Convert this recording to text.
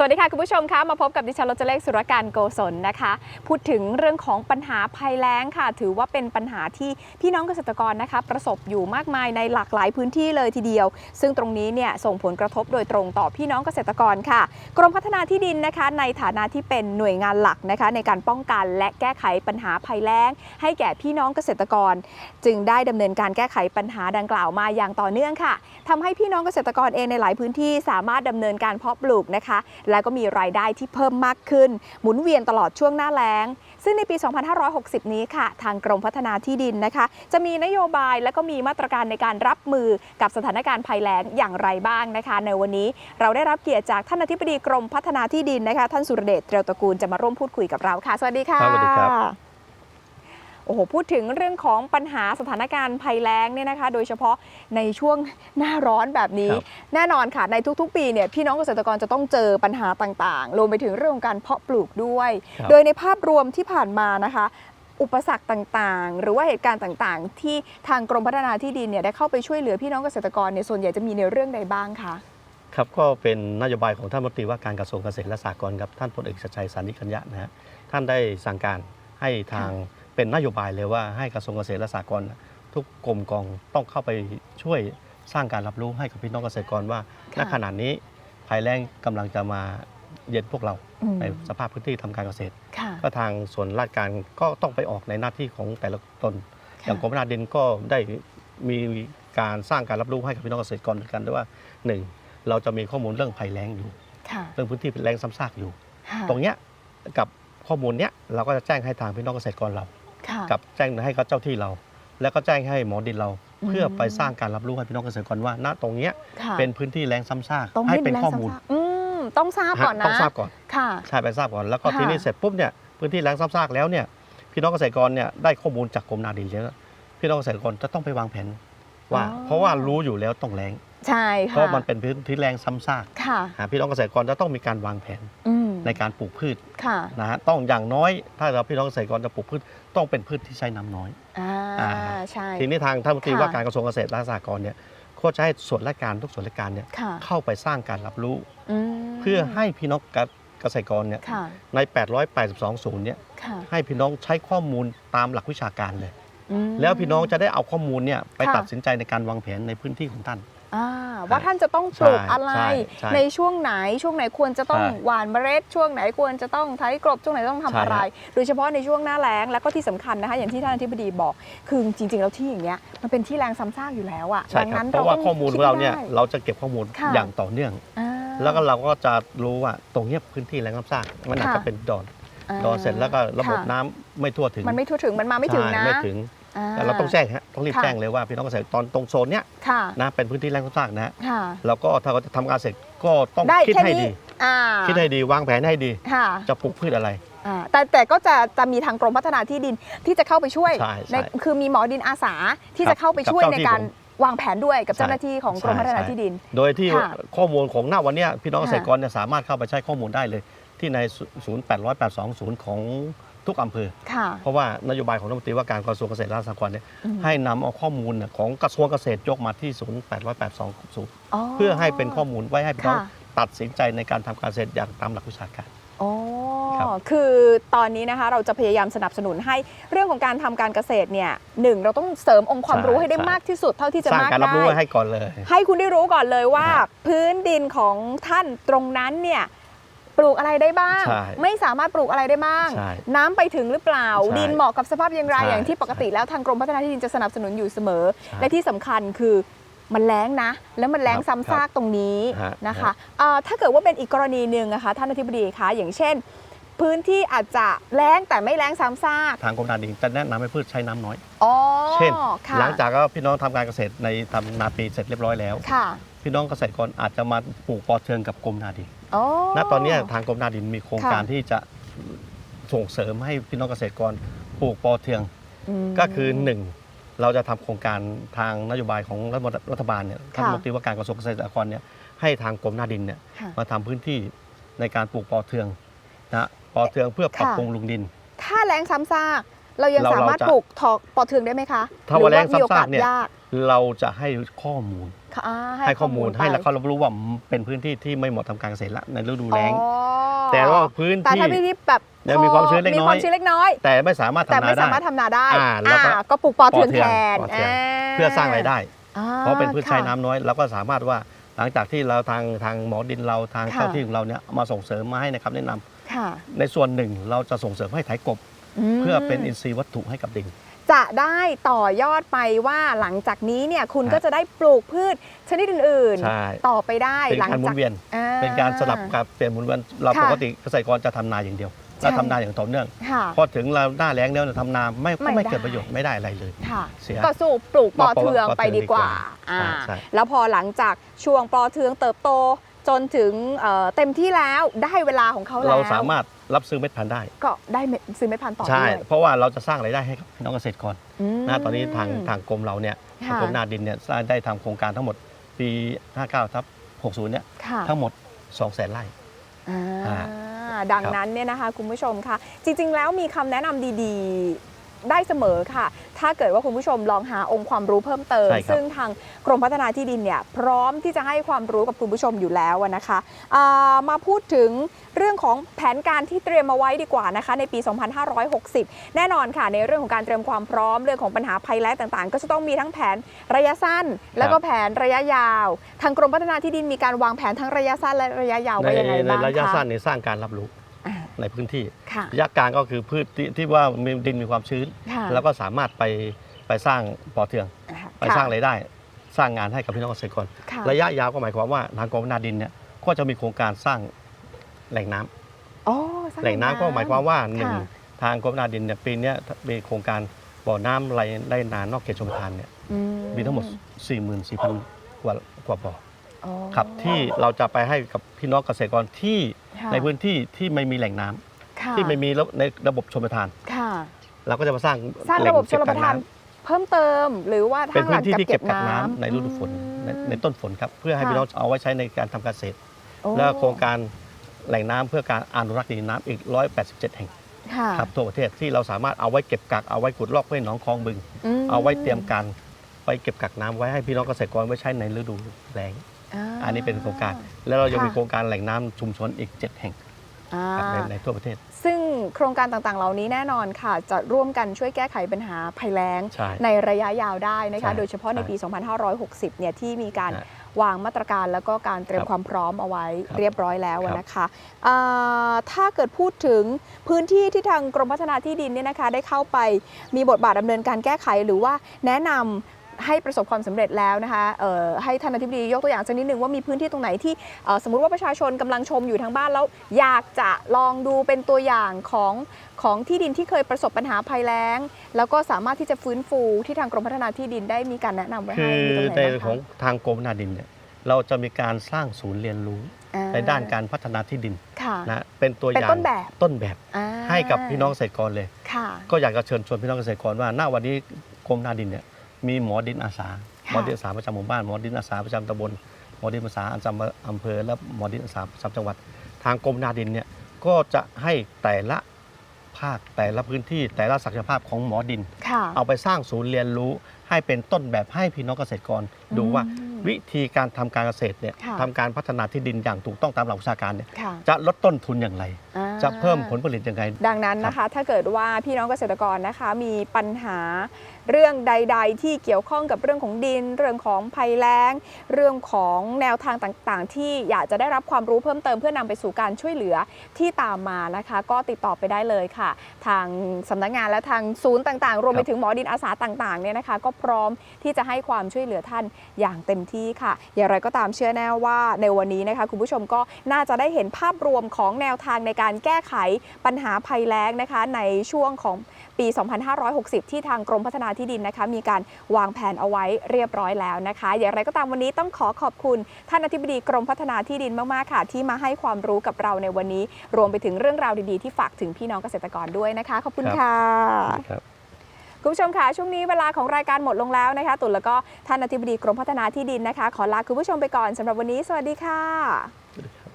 สวัสดีค่ะคุณผู้ชมคะมาพบกับดิฉันรจเลขสุรการโกศลนะคะ พูดถึงเรื่องของปัญหาภัยแล้งค่ะ ถือว่าเป็นปัญหาที่พี่น้องเกษตรกรนะคะประสบอยู่มากมายในหลากหลายพื้นที่เลยทีเดียว ซึ่งตรงนี้เนี่ยส่งผลกระทบโดยตรงต่อพี่น้องเกษตรกรค่ะ กรมพัฒนาที่ดินนะคะ ในฐานะที่เป็นหน่วยงานหลักนะคะ ในการป้องกันและแก้ไขปัญหาภัยแล้ง ให้แก่พี่น้องเกษตรกร จึงได้ดำเนินการแก้ไขปัญหาดังกล่าวมาอย่างต่อเนื่องค่ะทำให้พี่น้องเกษตรกรเองในหลายพื้นที่สามารถดำเนินการเพาะปลูกนะคะแล้วก็มีรายได้ที่เพิ่มมากขึ้น หมุนเวียนตลอดช่วงหน้าแล้ง ซึ่งในปี 2560 นี้ค่ะ ทางกรมพัฒนาที่ดินนะคะ จะมีนโยบายและก็มีมาตรการในการรับมือกับสถานการณ์ภัยแล้งอย่างไรบ้างนะคะ ในวันนี้เราได้รับเกียรติจากท่านอธิบดีกรมพัฒนาที่ดินนะคะ ท่านสุรเดชเตรียวตระกูลจะมาร่วมพูดคุยกับเราค่ะ สวัสดีค่ะสวัสดีครับ โอ้โหพูดถึงเรื่องของปัญหาสถานการณ์ภัยแล้งเนี่ยนะคะ โดยเฉพาะในช่วงหน้าร้อนแบบนี้ครับแน่นอนค่ะในทุกๆ ปีเนี่ยพี่น้องเกษตรกรจะต้องเจอปัญหาต่างๆรวมไปถึงเรื่องของการเพาะปลูกด้วยครับโดยในภาพรวมที่ผ่านมานะคะอุปสรรคต่างๆ หรือว่าเหตุการณ์ต่างๆ ที่ทางกรมพัฒนาที่ดินเนี่ยได้เข้าไปช่วยเหลือพี่น้องเกษตรกรเนี่ยส่วนใหญ่จะมีในเรื่องใดบ้างคะครับก็เป็นนโยบายของท่านรัฐมนตรีว่าการกระทรวงเกษตรและสหกรณ์ครับท่านพลเอกชัดชัยสานิกัญญะนะฮะท่านได้สั่งการให้ทาง เป็นนโยบายเลยว่าให้กระทรวงเกษตรและสหกรณ์ทุกกรมกองต้องเข้าไปช่วยสร้างการรับรู้ให้กับพี่น้องเกษตรกรว่าณค่ะขณะนี้ภัยแล้งกำลังจะมาเย็นพวกเราอืมในสภาพพื้นที่ทำการเกษตรค่ะก็ทางส่วนราชการก็ต้องไปออกในหน้าที่ของแต่ละตนค่ะอย่างกรมพัฒนาดินก็ได้มีการสร้างการรับรู้ให้กับพี่น้องเกษตรกรเหมือนกันด้วยว่าหนึ่งเราจะมีข้อมูลเรื่องภัยแล้งอยู่ค่ะเรื่องพื้นที่เป็นแรงซ้ำซากอยู่ค่ะตรงเนี้ยกับข้อมูลเนี้ยเราก็จะแจ้งให้ทางพี่น้องเกษตรกรเรา ค่ะ กับแจ้งให้กับเจ้าที่เรา แล้วก็แจ้งให้หมอดินเราอืมเพื่อไปสร้างการรับรู้ให้พี่น้องเกษตรกรว่า ณตรงเนี้ยค่ะเป็นพื้นที่แรงซ้ำซากต้องให้ให้เป็นแรงข้อมูลซ้ำซากอืมต้องทราบก่อนนะ ต้องทราบก่อน ค่ะ ใช่ไปทราบก่อนแล้วก็ค่ะ ทีนี้เสร็จปุ๊บเนี่ยพื้นที่แรงซ้ำซากแล้วเนี่ยพี่น้องเกษตรกรเนี่ยได้ข้อมูลจากกรมนาดินเยอะพี่น้องเกษตรกรจะต้องไปวางแผนว่าอ๋อเพราะว่ารู้อยู่แล้วต้องแรงใช่เพค่ะราะมันเป็นพื้นที่แรงซ้ำซากค่ะ หาพี่น้องเกษตรกรจะต้องมีการวางแผน อืม ในการปลูกพืชค่ะ นะฮะต้องอย่างน้อยถ้าเราพี่น้องเกษตรกรจะปลูกพืชต้องเป็นพืชที่ใช้น้ำน้อย อ่า อ่า ใช่ ทีนี้ทางท่านรัฐมนตรีค่ะ ว่าการกระทรวงเกษตรและสหกรณ์เนี่ยก็จะให้ส่วนราชการทุกส่วนราชการเนี่ยค่ะเข้าไปสร้างการรับรู้มเพื่อให้พี่น้องเกษตรกรเนี่ยค่ะ ใน 882 ศูนย์เนี่ยค่ะให้พี่น้องใช้ข้อมูลตามหลักวิชาการเลย อืมแล้วพี่น้องจะได้เอาข้อมูลเนี่ยไปค่ะ ตัดสินใจในการวางแผนในพื้นที่ของท่านอ่า ว่าท่านจะต้องปลูกใช่อะไรใช่ใช่ในช่วงไหนช่วงไหนควรจะต้องใช่หว่านเมล็ด ช่วงไหนควรจะต้องไถกลบช่วงไหนต้องทำใช่อะไร โดยเฉพาะในช่วงหน้าแล้งแล้วก็ที่สำคัญนะคะ อย่างที่ท่านอธิบดีบอก คือจริงๆแล้วที่อย่างเงี้ยมันเป็นที่แรงซ้ำซากอยู่แล้วอะใช่ดังครับนั้นเพราะว่าต้องข้อมูลของเราเนี่ยคิดได้เราจะเก็บข้อมูลค่ะอย่างต่อเนื่องอ่าแล้วก็เราก็จะรู้ว่าตรงเนี้ยพื้นที่แรงน้ำซากมันอาจค่ะจะเป็นดอนาดอนเสร็จแล้วก็ระบบค่ะน้ำไม่ทั่วถึง มันไม่ทั่วถึงมันมาไม่ถึงนะใช่ไม่ถึงอ่ แต่เราต้องแจ้งฮะต้องรีบค่ะแจ้งเลยว่าพี่น้องเกษตรตอนตรงโซนเนี้ยค่ะนะเป็นพื้นที่แรงน้ำซากนะฮะค่ะแล้วก็ถ้าเราจะทำการเสร็จก็ต้องได้คิดแค่ให้นี้ดีอ่าคิดให้ดีวางแผนให้ดีค่ะจะปลูกพืชอะไรอ่าแต่แต่ก็จะจะมีทางกรมพัฒนาที่ดินที่จะเข้าไปช่วยใช่ใช่คือมีหมอดินอาสาที่ครับจะเข้าไปช่วยกับในเจ้าที่การผมวางแผนด้วยกับใช่เจ้าหน้าที่ของกรมใช่พัฒนาใช่ที่ดิน โดยที่ค่ะข้อมูลของหน้าวันเนี้ยพี่น้องเกค่ะษตรกรเนี่ยสามารถเข้าไปใช้ข้อมูลได้เลย ที่ในศูนย์882ศูนย์ของ ทุกอำเภอ ค่ะ เพราะว่านโยบายของรัฐมนตรีว่าการกระทรวงเกษตรและสหกรณ์เนี่ยอืม ให้นำเอาข้อมูลเนี่ยของกระทรวงเกษตรยกมาที่ศูนย์882ศูนย์เพื่อให้เป็นข้อมูลไว้ให้พี่น้องค่ะ ตัดสินใจในการทำการเกษตรอย่างตามหลักวิชาการ อ๋อครับ คือตอนนี้นะคะเราจะพยายามสนับสนุนให้เรื่องของการทำการเกษตรเนี่ยหนึ่งเราต้องเสริมองค์ความรู้ให้ได้มากที่สุดเท่าที่จะสร้างมากการรับได้ รู้ไว้ให้ก่อนเลย ให้คุณได้รู้ก่อนเลยว่า ครับ พื้นดินของท่านตรงนั้นเนี่ย ปลูกอะไรได้บ้าง ใช่ไม่สามารถปลูกอะไรได้บ้าง ใช่น้ำไปถึงหรือเปล่า ใช่ดินเหมาะกับสภาพอย่างไรใช่อย่างที่ปกติแล้วทางกรมพัฒนาที่ดินจะสนับสนุนอยู่เสมอ ใช่และที่สำคัญคือมันแล้งนะ แล้วมันแล้งครับซ้ำซากตรงนี้ฮะนะคะฮะ เอ่อถ้าเกิดว่าเป็นอีกกรณีหนึ่งนะคะท่านอธิบดีคะอย่างเช่น พื้นที่อาจจะแล้งแต่ไม่แล้งซ้ำซากทางกรมนาดินจะแนะนำให้พืชใช้น้ำน้อย อ๋อเช่น ค่ะหลังจากก็พี่น้องทำการเกษตรในทำนาปีเสร็จเรียบร้อยแล้ว ค่ะ พี่น้องเกษตรกรอาจจะมาปลูกปอเทืองกับกรมนาดิน อ๋อ ณตอนเนี้ยทางกรมนาดินมีโครงค่ะการที่จะส่งเสริมให้พี่น้องเกษตรกรปลูกปอเทืองมก็คือหนึ่งเราจะทำโครงการทางนโยบายของรัฐบาลเนี่ยท่านค่ะรัฐมนตรีว่าการกระทรวงเกษตรและสหกรณ์เนี่ยให้ทางกรมนาดินเนี่ยค่ะ มาทำพื้นที่ในการปลูกปอเทืองนะปอเทืองเพื่อปรับค่ะ ปรุงลุงดิน ถ้าแรงซ้ำซาก เรายังเราสามารถเราจะปลูกทอกปอเทืองได้ไหมคะถ้าว่าแรงหรือมีโอซ้ำซากกาสเนี่ยยากเราจะให้ข้อมูลค่ะอ่าให้ข้อมูลไปให้แล้วเขารับรู้ว่าเป็นพื้นที่ที่ไม่เหมาะทำการเกษตรละในฤดูแล้งอ๋อแต่ว่าพื้นแต่ที่ถ้าพื้นที่แบบยังมีความชื้นเล็กน้อยมีความชื้นเล็กน้อย แต่ไม่สามารถแต่ทำไม่นาได้สามารถทำนาได้อ่าแล้วก็อ่าก็ปลูกปอเทืองปอเทืแทองนปอเทืองาเพื่อสร้างรายได้อ่เพราะเป็นพืชใช้ค่ะน้ำน้อยเราก็สามารถว่าหลังจากที่เราทางทางหมอดินเราทางค่ะเจ้าที่ของเราเนี่ยมาส่งเสริมมาให้ในคำแนะนำค่ะในส่วนหนึ่งเราจะส่งเสริมให้ไถกบม เพื่อเป็นอินทรีย์วัตถุให้กับดิน จะได้ต่อยอดไปว่าหลังจากนี้เนี่ยคุณฮะก็จะได้ปลูกพืชชนิดอื่นใช่ ๆ ต่อไปได้เป็นหลังการหมุจากนเวียน อ่ เป็นการสลับกับเปลี่ยนหมุนเวียนเราค่ะปกติเกษตรกรจะทำนาอย่างเดียวใช่ และทำนาอย่างต่อเนื่อง ค่ะ พอถึงเราหน้าแล้งแล้วเนี่ยทำนาไม่ไม่ก็ไม่ได้ เกิดประโยชน์ไม่ได้อะไรเลย ค่ะเสียก็สู้ปลูกปอมาปลูกเทืองปอเทืองไปดีกว่าดีกว่าอ่าใช่ แล้วพอหลังจากช่วงปอเทืองเติบโตจนถึงเอ่อเต็มที่แล้วได้เวลาของเขาแล้ว เราสามารถ รับซื้อเม็ดพันธุ์ได้ ก็ได้เม็ดซื้อเม็ดพันธุ์ต่อใช่ ด้วย เพราะว่าเราจะสร้างรายได้ให้กับพี่น้องเกษตรกรมนะตอนนี้ทางทางกรมเราเนี่ยค่ะกรมนาดินเนี่ยได้ทำโครงการทั้งหมดปี 59ทับ60เนี่ยค่ะ ทั้งหมด2แสนไร่ อ่าอ่าดังนั้นเนี่ยนะคะคุณผู้ชมค่ะ จริงๆ แล้วมีคำแนะนำดีๆ ได้เสมอค่ะ ถ้าเกิดว่าคุณผู้ชมลองหาองค์ความรู้เพิ่มเติม ใช่ครับซึ่งทางกรมพัฒนาที่ดินเนี่ยพร้อมที่จะให้ความรู้กับคุณผู้ชมอยู่แล้วอะนะคะอ่ามาพูดถึงเรื่องของแผนการที่เตรียมมาไว้ดีกว่านะคะในปี 2560 แน่นอนค่ะ ในเรื่องของการเตรียมความพร้อมเรื่องของปัญหาภัยแล้งต่างๆ ก็จะต้องมีทั้งแผนระยะสั้น แล้วก็แผนระยะยาว ทางกรมพัฒนาที่ดินมีการวางแผนทั้งระยะสั้นและระยะยาวในไว้ยังไงในบ้างระยะคะสั้นในสร้างการรับรู้อ่า ในพื้นที่ค่ะ ระยะกลางก็คือพืชที่ที่ว่ามีดินมีความชื้น ค่ะแล้วก็สามารถไปไปสร้างปอเทืองค่ะไปสร้างรายได้ สร้างงานให้กับพี่น้องเกษตรกร ค่ะระยะยาวก็หมายความว่าทางกรมนาดินเนี่ยก็จะมีโครงการสร้างแหล่งน้ำอ๋อสร้างแหล่งน้ำก็หมายความว่าหนึ่งค่ะ ทางกรมนาดินเนี่ยปีเนี้ยมีโครงการบ่อน้ำไหลไล่นานอกเขตชมทานเนี่ยอืมีทั้งหมด 44,000 กว่ากว่าบ่อ อ๋อ ครับที่เราจะไปให้กับพี่น้องเกษตรกรที่ค่ะ ในพื้นที่ที่ไม่มีแหล่งน้ำค่ะที่ไม่มีระในระบบชมทาน ค่ะ เราก็จะมาสร้างสร้างแหล่ระบบชเก็บลปกักทานน้เพิ่มเติมหรือว่าำเป็นทางหพื้ลันงที่กับที่เก็เก็บบกักน้ำน้ำในฤดูฝนในในต้นฝนครับเพื่อให้ค่ะพี่น้องเอาไว้ใช้ในการทำเกษตร โอ้และโครงการแหล่งน้ำเพื่อการอนุรักษ์ดินน้ำอีก 187 แห่งค่ะครับทั่วประเทศที่เราสามารถเอาไว้เก็บกักเอาไว้ขุดลอกเพื่อให้หนองคลองบึง มเอาไว้เตรียมการไปเก็บกักน้ำไว้ให้พี่น้องเกษตรกรไว้ใช้ในฤดูแล้งา อันนี้เป็นโครงการ แล้วเรายังค่ะมีโครงการแหล่งน้ำชุมชนอีก 7 แห่งอ่าครับในในทั่วประเทศ ซึ่งโครงการต่างๆ เหล่านี้แน่นอนค่ะ จะร่วมกันช่วยแก้ไขปัญหาภัยแล้งใช่ในระยะยาวได้นะคะใช่โดยเฉพาะในใช่ปี 2560 เนี่ยที่มีการฮะวางมาตรการแล้วก็การเตรียมครับความพร้อมเอาไว้ครับเรียบร้อยแล้วครับนะคะอ่าถ้าเกิดพูดถึงพื้นที่ที่ทางกรมพัฒนาที่ดินเนี่ยนะคะได้เข้าไปมีบทบาทดำเนินการแก้ไขหรือว่าแนะนำ ให้ประสบความสำเร็จแล้วนะคะเอ่อให้ท่านอธิบดียกตัวอย่างสักนิดนึงว่ามีพื้นที่ตรงไหนที่เอ่อสมมติว่าประชาชนกำลังชมอยู่ทางบ้านแล้ว อยากจะลองดูเป็นตัวอย่างของของที่ดินที่เคยประสบปัญหาภัยแล้ง แล้วก็สามารถที่จะฟื้นฟูที่ทางกรมพัฒนาที่ดินได้มีการแนะนำไว้คืให้อมีตรงไหนในบ้างคะของทางกรมนาดินเนี่ยเราจะมีการสร้างศูนย์เรียนรู้อ่ในด้านการพัฒนาที่ดินค่ะนะเป็นตัวอเป็นย่างต้นแบบต้นแบบอ่าให้กับพี่น้องเกษตรกรเลยค่ะก็อยากจะเชิญชวนพี่น้องเกษตรกรว่าณวันนี้กรมนาดินเนี่ย มีหมอดินอาสาค่ะหมอดินอาสาประจำหมู่บ้านหมอดินอาสาประจำตำบลหมอดินอาสาประจำอำเภอและหมอดินอาสาประจำจังหวัด ทางกรมนาดินเนี่ยก็จะให้แต่ละภาคแต่ละพื้นที่แต่ละศักยภาพของหมอดินค่ะเอาไปสร้างศูนย์เรียนรู้ ให้เป็นต้นแบบให้พี่น้องเกษตรกร ดูว่าอืมวิธีการทำการเกษตรเนี่ยค่ะทำการพัฒนาที่ดินอย่างถูกต้องตามหลักวิชาการเนี่ยค่ะจะลดต้นทุนอย่างไรอ่า จะเพิ่มผลผลิตยังไง ดังนั้นนะคะ ถ้าเกิดว่าพี่น้องเกษตรกรนะคะมีปัญหาเรื่องใด ๆ ที่เกี่ยวข้องกับเรื่องของดิน เรื่องของภัยแล้ง เรื่องของแนวทางต่างๆ ที่อยากจะได้รับความรู้เพิ่มเติมเพื่อนำไปสู่การช่วยเหลือที่ตามมานะคะ ก็ติดต่อไปได้เลยค่ะ ทางสำนักงานและทางศูนย์ต่างๆ รวมไปถึงหมอดินอาสาต่างๆเนี่ยนะคะ ก็พร้อมที่จะให้ความช่วยเหลือท่านอย่างเต็มที่ค่ะ อย่างไรก็ตามเชื่อแน่ว่าในวันนี้นะคะคุณผู้ชมก็น่าจะได้เห็นภาพรวมของแนวทางในการแก้ไขปัญหาภัยแล้งนะคะในช่วงของปี 2560 ที่ทางกรมพัฒนาที่ดินนะคะมีการวางแผนเอาไว้เรียบร้อยแล้วนะคะ อย่างไรก็ตามวันนี้ต้องขอขอบคุณ ท่านอธิบดีกรมพัฒนาที่ดินมาก ๆ ค่ะ ที่มาให้ความรู้กับเราในวันนี้ รวมไปถึงเรื่องราวดี ๆ ที่ฝากถึงพี่น้องเกษตรกรด้วยนะคะ ขอบคุณครับค่ะครับคุณผู้ชมค่ะช่วงนี้เวลาของรายการหมดลงแล้วนะคะ ตุลแล้วก็ท่านอธิบดีกรมพัฒนาที่ดินนะคะ ขอลาคุณผู้ชมไปก่อนสำหรับวันนี้ สวัสดีค่ะสวัสดีครับ